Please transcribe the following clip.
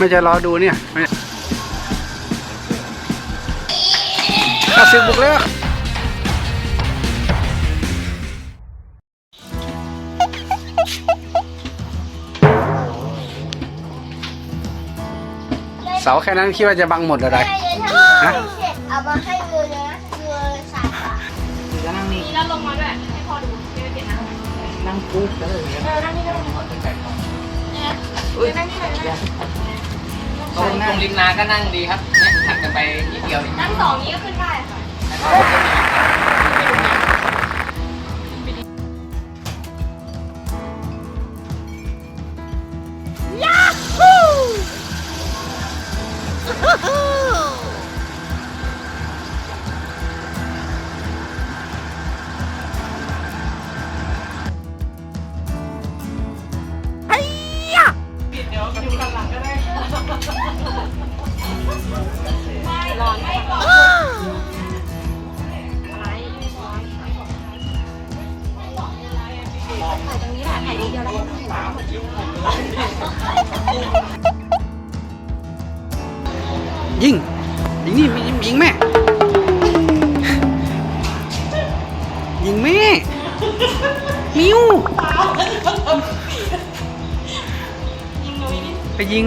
ไม่จะรอดูเนี่ยไม่ข้าศึกบุกแล้วเสาแค่นั้นคิดว่าจะบังหมดอะไรฮะเสร็จเอามาให้เรือนะเรือสายฟ้าแล้วนั่งนี่มีแล้วลงมาด้วยให้พ่อดูไม่ได้เปลี่ยนนะนั่งปุ๊บแล้วเลยเออนั่งนี่ก็ได้เนี่ยเออนั่งนี่เลยนะ ตรงตรงริมนาก็นั่งดีครับเนี่ยถัดกันไปนิดเดียวเองนั่งสองนี้ก็ขึ้นได้ค่ะร้อนไม่ ร้อนยิง ยิงนี่ยิงยิงแม่ ยิงแม่ มิวไปยิง